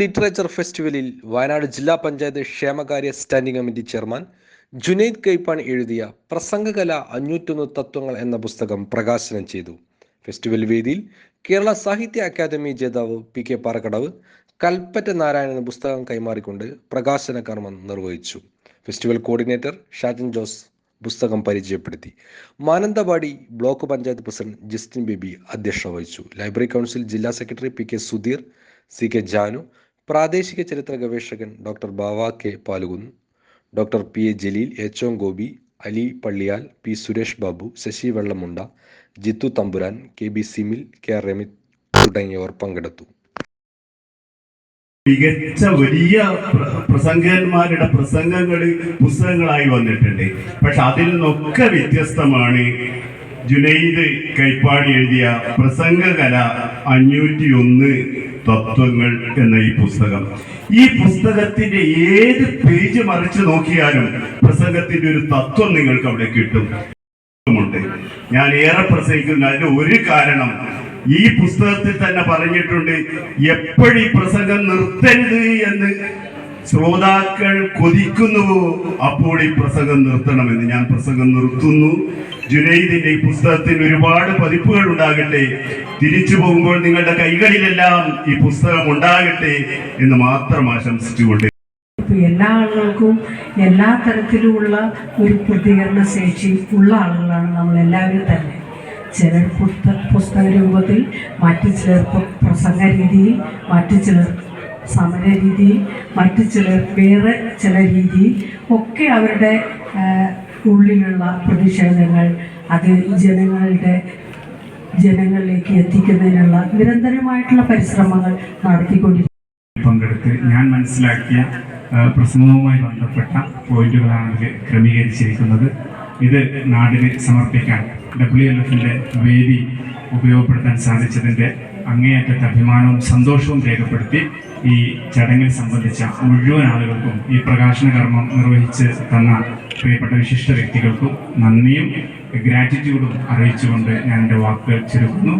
Literature ഫെസ്റ്റിവലിൽ വയനാട് ജില്ലാ പഞ്ചായത്ത് ക്ഷേമകാര്യ standing committee chairman Junaid Kaippan എഴുതിയ പ്രസംഗകല അഞ്ഞൂറ്റൊന്ന് തത്വങ്ങൾ എന്ന പുസ്തകം പ്രകാശനം ചെയ്തു. ഫെസ്റ്റിവൽ വേദിയിൽ കേരള സാഹിത്യ അക്കാദമി ജേതാവ് പി കെ പാറക്കടവ് കൽപ്പറ്റ നാരായണൻ പുസ്തകം കൈമാറിക്കൊണ്ട് പ്രകാശന കർമ്മം നിർവഹിച്ചു. ഫെസ്റ്റിവൽ കോർഡിനേറ്റർ ഷാജൻ ജോസ് പുസ്തകം പരിചയപ്പെടുത്തി. മാനന്തവാടി ബ്ലോക്ക് പഞ്ചായത്ത് പ്രസിഡന്റ് ജസ്റ്റിൻ ബേബി അധ്യക്ഷത വഹിച്ചു. ലൈബ്രറി കൗൺസിൽ ജില്ലാ secretary P K Sudheer C K Janu പ്രാദേശിക ചരിത്ര ഗവേഷകൻ doctor Bava K Palukunnu doctor P A Jaleel H Gopi Ali Palliyal P Suresh Babu Sasi Vellamunda Jithu Thampuran K B Simil K Ramith തുടങ്ങിയവർ പങ്കെടുത്തു. മികച്ച വലിയ പ്ര- പ്രസംഗന്മാരുടെ പ്രസംഗങ്ങൾ പുസ്തകങ്ങളായി വന്നിട്ടുണ്ട്. പക്ഷെ അതിൽ നിന്നൊക്കെ വ്യത്യസ്തമാണ് ജുനൈദ് കൈപ്പാടി എഴുതിയ പ്രസംഗകല അഞ്ഞൂറ്റി ഒന്ന് തത്വങ്ങൾ എന്ന ഈ പുസ്തകം. ഈ പുസ്തകത്തിന്റെ ഏത് പേജ് മറിച്ച് നോക്കിയാലും പ്രസംഗത്തിന്റെ ഒരു തത്വം നിങ്ങൾക്ക് അവിടെ കിട്ടും. ഞാൻ ഏറെ പ്രസംഗിക്കുന്ന. അതിന്റെ ഒരു കാരണം ഈ പുസ്തകത്തിൽ തന്നെ പറഞ്ഞിട്ടുണ്ട് എപ്പോഴീ പ്രസംഗം നിർത്തരുത് എന്ന് ശ്രോതാക്കൾ കൊതിക്കുന്നുവോ അപ്പോൾ ഈ പ്രസംഗം നിർത്തണമെന്ന് ഞാൻ പ്രസംഗം നിർത്തുന്നു. ജുനൈദിന്റെ ഈ പുസ്തകത്തിന് ഒരുപാട് പതിപ്പുകൾ ഉണ്ടാകട്ടെ. തിരിച്ചു പോകുമ്പോൾ നിങ്ങളുടെ കൈകളിലെല്ലാം ഈ പുസ്തകം ഉണ്ടാകട്ടെ എന്ന് മാത്രം ആശംസിച്ചുകൊണ്ട്. എല്ലാ ആളുകൾക്കും എല്ലാ തരത്തിലുമുള്ള ഒരു പ്രതികരണ ശേഷി ഉള്ള ആളുകളാണ് നമ്മൾ എല്ലാവരും തന്നെ. ചിലർ പുസ്തക പുസ്തക രൂപത്തിൽ മറ്റു ചിലർ പ്രസംഗ രീതിയിൽ മറ്റു ചിലർ സമര രീതിയിൽ മറ്റു ചിലർ വേറെ ചില രീതിയിൽ ഒക്കെ അവരുടെ ഉള്ളിലുള്ള പ്രതിഷേധങ്ങൾ അത് ജനങ്ങളുടെ ജനങ്ങളിലേക്ക് എത്തിക്കുന്നതിനുള്ള നിരന്തരമായിട്ടുള്ള പരിശ്രമങ്ങൾ നടത്തിക്കൊണ്ടിരിക്കുന്നു. പങ്കെടുത്ത് ഞാൻ മനസ്സിലാക്കിയ പ്രസംഗവുമായി ബന്ധപ്പെട്ട പോയിന്റുകളാണ് ഇതിൽ ക്രമീകരിച്ചിരിക്കുന്നത്. ഇത് നാടിന് സമർപ്പിക്കാൻ ഡബ്ല്യു എൽ എഫിന്റെ വേദി ഉപയോഗപ്പെടുത്താൻ സാധിച്ചതിന്റെ അങ്ങേയറ്റത്തെ അഭിമാനവും സന്തോഷവും രേഖപ്പെടുത്തി ഈ ചടങ്ങിൽ സംബന്ധിച്ച മുഴുവൻ ആളുകൾക്കും ഈ പ്രകാശന കർമ്മം നിർവഹിച്ച് തന്ന പ്രിയപ്പെട്ട വിശിഷ്ട വ്യക്തികൾക്കും നന്ദിയും ഗ്രാറ്റിറ്റ്യൂഡും അറിയിച്ചുകൊണ്ട് ഞാൻ എന്റെ വാക്കുകൾ ചുരുക്കുന്നു.